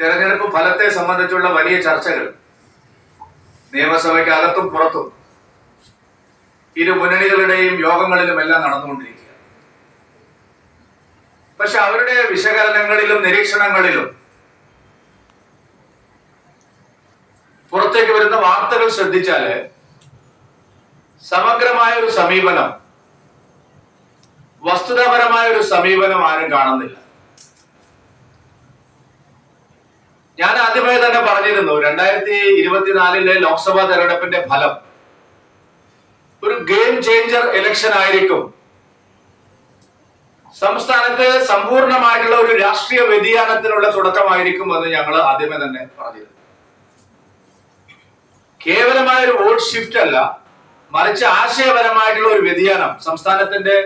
തെരഞ്ഞെടുപ്പ് ഫലത്തെ സംബന്ധിച്ചുള്ള വലിയ ചർച്ചകൾ. നിയമസഭയ്ക്ക് അകത്തും പുറത്തും ഇരു മുന്നണികളുടെയും യോഗങ്ങളിലും എല്ലാം നടന്നുകൊണ്ടിരിക്കുക. പക്ഷെ അവരുടെ വിശകലനങ്ങളിലും നിരീക്ഷണങ്ങളിലും പുറത്തേക്ക് വരുന്ന വാർത്തകൾ ശ്രദ്ധിച്ചാൽ സമഗ്രമായ ഒരു സമീപനം വസ്തുതാപരമായ ഒരു സമീപനം ആരും കാണുന്നില്ല. ഞാൻ ആദ്യമായി തന്നെ പറഞ്ഞിരുന്നു രണ്ടായിരത്തി ഇരുപത്തിനാലിലെ ലോക്സഭാ തെരഞ്ഞെടുപ്പിന്റെ ഫലം. ഒരു ഗെയിം ചേഞ്ചർ ഇലക്ഷൻ ആയിരിക്കും. സംസ്ഥാനത്ത് സമ്പൂർണമായിട്ടുള്ള ഒരു രാഷ്ട്രീയ വ്യതിയാനത്തിനുള്ള തുടക്കമായിരിക്കും എന്ന് ഞങ്ങൾ ആദ്യമേ തന്നെ പറഞ്ഞിരുന്നു. കേവലമായ ഒരു വോട്ട് ഷിഫ്റ്റ് അല്ല മറിച്ച് ആശയപരമായിട്ടുള്ള ഒരു വ്യതിയാനം. സംസ്ഥാനത്തിന്റെ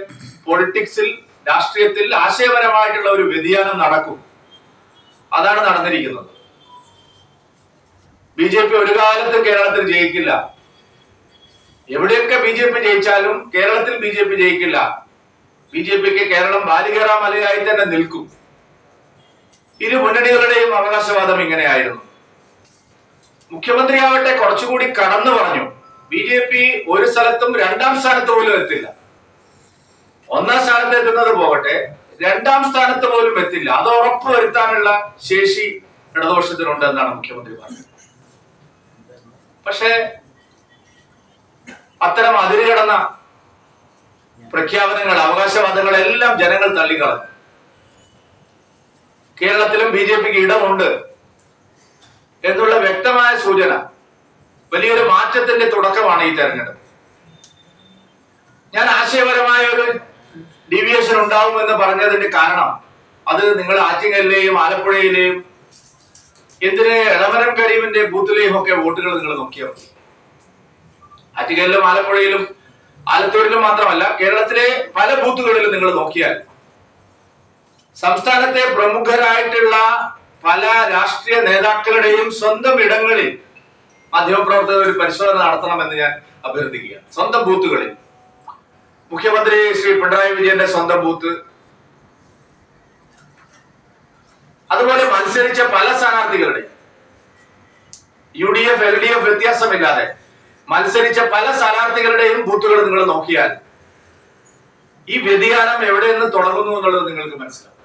പൊളിറ്റിക്സിൽ രാഷ്ട്രീയത്തിൽ ആശയപരമായിട്ടുള്ള ഒരു വ്യതിയാനം നടക്കും. അതാണ് നടന്നിരിക്കുന്നത്. ബി ജെ പി ഒരു കാലത്തും കേരളത്തിൽ ജയിക്കില്ല. എവിടെയൊക്കെ ബി ജെ പി ജയിച്ചാലും കേരളത്തിൽ ബി ജെ പി ജയിക്കില്ല. ബി ജെ പിക്ക് കേരളം ബാലികേറ മലയായി തന്നെ നിൽക്കും. ഇരു മുന്നണികളുടെയും അവകാശവാദം ഇങ്ങനെയായിരുന്നു. മുഖ്യമന്ത്രിയാവട്ടെ കുറച്ചുകൂടി കടന്നു പറഞ്ഞു. ബി ജെ പി ഒരു സ്ഥലത്തും രണ്ടാം സ്ഥാനത്ത് പോലും എത്തില്ല. ഒന്നാം സ്ഥാനത്ത് എത്തുന്നത് പോകട്ടെ രണ്ടാം സ്ഥാനത്ത് പോലും എത്തില്ല. അത് ഉറപ്പുവരുത്താനുള്ള ശേഷി ഇടതുപക്ഷത്തിനുണ്ട് എന്നാണ് മുഖ്യമന്ത്രി പറഞ്ഞത്. പക്ഷേ അത്തരം അതിരുകടന്ന പ്രഖ്യാപനങ്ങൾ അവകാശവാദങ്ങളെല്ലാം ജനങ്ങൾ തള്ളിക്കളഞ്ഞു. കേരളത്തിലും ബി ജെ പിക്ക് ഇടമുണ്ട് എന്നുള്ള വ്യക്തമായ സൂചന വലിയൊരു മാറ്റത്തിന്റെ തുടക്കമാണ് ഈ തെരഞ്ഞെടുപ്പ്. ഞാൻ ആശയപരമായ ഒരു ഡീവിയേഷൻ ഉണ്ടാവുമെന്ന് പറഞ്ഞതിന്റെ കാരണം അത് നിങ്ങൾ ആറ്റിങ്ങലിലെയും ആലപ്പുഴയിലെയും എന്തിന് എളമരം കരീമിന്റെ ബൂത്തിലെയും ഒക്കെ വോട്ടുകൾ നിങ്ങൾ നോക്കിയോ? മതി ആറ്റിങ്ങലിലും ആലപ്പുഴയിലും ആലത്തൂരിലും മാത്രമല്ല കേരളത്തിലെ പല ബൂത്തുകളിലും നിങ്ങൾ നോക്കിയാൽ സംസ്ഥാനത്തെ പ്രമുഖരായിട്ടുള്ള പല രാഷ്ട്രീയ നേതാക്കളുടെയും സ്വന്തം ഇടങ്ങളിൽ മാധ്യമപ്രവർത്തകർ ഒരു പരിശോധന നടത്തണമെന്ന് ഞാൻ അഭ്യർത്ഥിക്കുക സ്വന്തം ബൂത്തുകളിൽ മുഖ്യമന്ത്രി ശ്രീ പിണറായി വിജയന്റെ സ്വന്തം ബൂത്ത് അതുപോലെ മത്സരിച്ച പല സ്ഥാനാർത്ഥികളുടെ U D F L D F വ്യത്യാസമില്ലാതെ മത്സരിച്ച പല സ്ഥാനാർത്ഥികളുടെയും ബൂത്തുകൾ നിങ്ങൾ നോക്കിയാൽ ഈ വ്യതിയാനം എവിടെ നിന്ന് തുടങ്ങുന്നു എന്നുള്ളത് നിങ്ങൾക്ക് മനസ്സിലാവും.